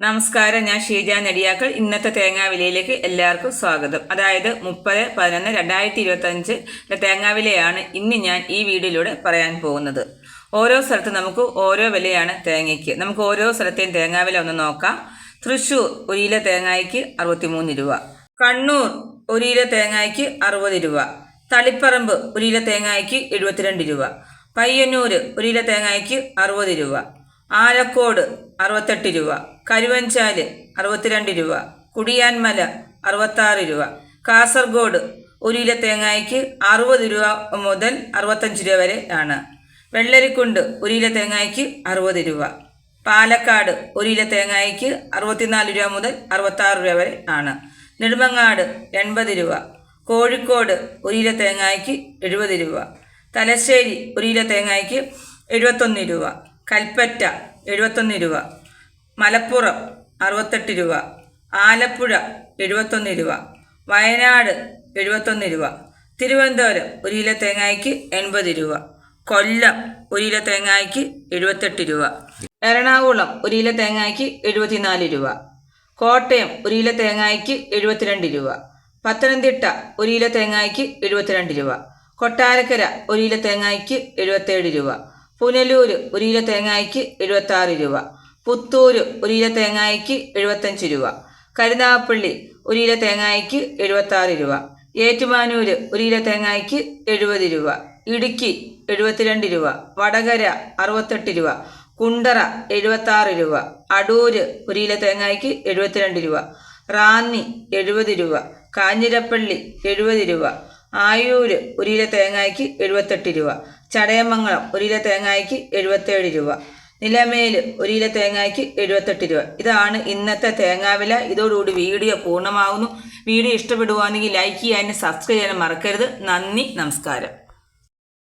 നമസ്കാരം ഞാൻ ഷീജ നെടിയാക്കൾ. ഇന്നത്തെ തേങ്ങാ വിലയിലേക്ക് എല്ലാവർക്കും സ്വാഗതം. അതായത് മുപ്പത് പതിനൊന്ന് രണ്ടായിരത്തി ഇരുപത്തഞ്ച് തേങ്ങാ വിലയാണ് ഇന്ന് ഞാൻ ഈ വീഡിയോയിലൂടെ പറയാൻ പോകുന്നത്. ഓരോ സ്ഥലത്ത് നമുക്ക് ഓരോ വിലയാണ് തേങ്ങയ്ക്ക്. നമുക്ക് ഓരോ സ്ഥലത്തെയും തേങ്ങാ വില ഒന്ന് നോക്കാം. തൃശ്ശൂർ ഒരു കിലോ തേങ്ങായ്ക്ക് അറുപത്തിമൂന്ന് രൂപ. കണ്ണൂർ ഒരു കിലോ തേങ്ങായ്ക്ക് അറുപത് രൂപ. തളിപ്പറമ്പ് ഒരു കിലോ തേങ്ങായ്ക്ക് എഴുപത്തിരണ്ട് രൂപ. പയ്യന്നൂർ ഒരു കിലോ തേങ്ങായ്ക്ക് അറുപത് രൂപ. ആലക്കോട് അറുപത്തെട്ട് രൂപ കരുവഞ്ചാൽ അറുപത്തിരണ്ട് രൂപ കുടിയാൻമല അറുപത്താറ് രൂപ കാസർഗോഡ് ഒരു കിലോ തേങ്ങായ്ക്ക് അറുപത് രൂപ മുതൽ അറുപത്തഞ്ച് രൂപ വരെ ആണ്. വെള്ളരിക്കുണ്ട് ഒരു കിലോ തേങ്ങായ്ക്ക് അറുപത് രൂപ പാലക്കാട് ഒരു കിലോ തേങ്ങായ്ക്ക് അറുപത്തിനാല് രൂപ മുതൽ അറുപത്താറ് രൂപ വരെ ആണ്. നെടുമങ്ങാട് എൺപത് രൂപ കോഴിക്കോട് ഒരു കിലോ തേങ്ങായ്ക്ക് എഴുപത് രൂപ തലശ്ശേരി ഒരു കിലോ തേങ്ങായ്ക്ക് എഴുപത്തൊന്ന് രൂപ കൽപ്പറ്റ എഴുപത്തൊന്ന് രൂപ. മലപ്പുറം അറുപത്തെട്ട് രൂപ. ആലപ്പുഴ എഴുപത്തൊന്ന് രൂപ. വയനാട് എഴുപത്തൊന്ന് രൂപ. തിരുവനന്തപുരം ഒരു കിലോ തേങ്ങായ്ക്ക് എൺപത് രൂപ. കൊല്ലം ഒരു കിലോ തേങ്ങായ്ക്ക് എഴുപത്തെട്ട് രൂപ. എറണാകുളം ഒരു കിലോ തേങ്ങായ്ക്ക് എഴുപത്തിനാല് രൂപ. കോട്ടയം ഒരു കിലോ തേങ്ങായ്ക്ക് എഴുപത്തിരണ്ട് രൂപ. പത്തനംതിട്ട ഒരു കിലോ തേങ്ങായ്ക്ക് എഴുപത്തിരണ്ട് രൂപ. കൊട്ടാരക്കര ഒരു കിലോ തേങ്ങായ്ക്ക് എഴുപത്തേഴ് രൂപ. പുനലൂർ ഒരു കിലോ തേങ്ങായ്ക്ക് എഴുപത്താറ് രൂപ. പുത്തൂർ ഒരു കിലോ തേങ്ങായ്ക്ക് എഴുപത്തഞ്ച് രൂപ. കരുനാഗപ്പള്ളി ഒരു കിലോ തേങ്ങായ്ക്ക് എഴുപത്താറ് രൂപ. ഏറ്റുമാനൂർ ഒരു കിലോ തേങ്ങായ്ക്ക് എഴുപത് രൂപ. ഇടുക്കി എഴുപത്തിരണ്ട് രൂപ. വടകര അറുപത്തെട്ട് രൂപ. കുണ്ടറ എഴുപത്താറ് രൂപ. അടൂര് ഒരു കിലോ തേങ്ങായ്ക്ക് എഴുപത്തിരണ്ട് രൂപ. റാന്നി എഴുപത് രൂപ. കാഞ്ഞിരപ്പള്ളി എഴുപത് രൂപ. ആയൂര് ഒരു കിലോ തേങ്ങായ്ക്ക് എഴുപത്തെട്ട് രൂപ. ചടയമംഗലം ഒരു കിലോ തേങ്ങായ്ക്ക് എഴുപത്തേഴ് രൂപ. നിലമേൽ ഒരു കിലോ തേങ്ങായ്ക്ക് എഴുപത്തെട്ട് രൂപ. ഇതാണ് ഇന്നത്തെ തേങ്ങാവില ഇതോടുകൂടി വീഡിയോ പൂർണമാകുന്നു വീഡിയോ ഇഷ്ടപ്പെടുവാണെങ്കിൽ ലൈക്ക് ചെയ്യാനും സബ്സ്ക്രൈബ് ചെയ്യാനും മറക്കരുത്. നന്ദി നമസ്കാരം.